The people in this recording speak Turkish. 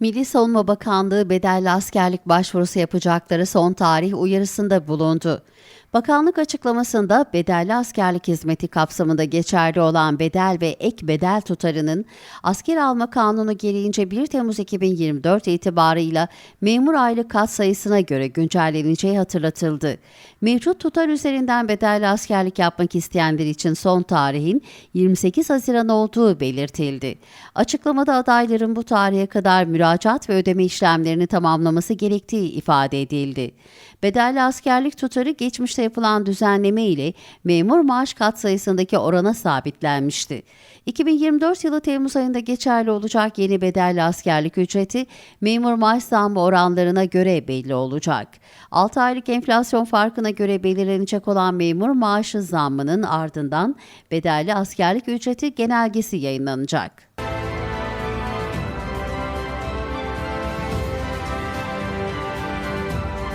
Milli Savunma Bakanlığı bedelli askerlik başvurusu yapacakları son tarih uyarısında bulundu. Bakanlık açıklamasında bedelli askerlik hizmeti kapsamında geçerli olan bedel ve ek bedel tutarının asker alma kanunu gereğince 1 Temmuz 2024 itibarıyla memur aylık kat sayısına göre güncelleneceği hatırlatıldı. Mevcut tutar üzerinden bedelli askerlik yapmak isteyenler için son tarihin 28 Haziran olduğu belirtildi. Açıklamada adayların bu tarihe kadar müracaat ve ödeme işlemlerini tamamlaması gerektiği ifade edildi. Bedelli askerlik tutarı geçmişte yapılan düzenleme ile memur maaş katsayısındaki orana sabitlenmişti. 2024 yılı Temmuz ayında geçerli olacak yeni bedelli askerlik ücreti memur maaş zammı oranlarına göre belli olacak. 6 aylık enflasyon farkına göre belirlenecek olan memur maaşı zammının ardından bedelli askerlik ücreti genelgesi yayınlanacak.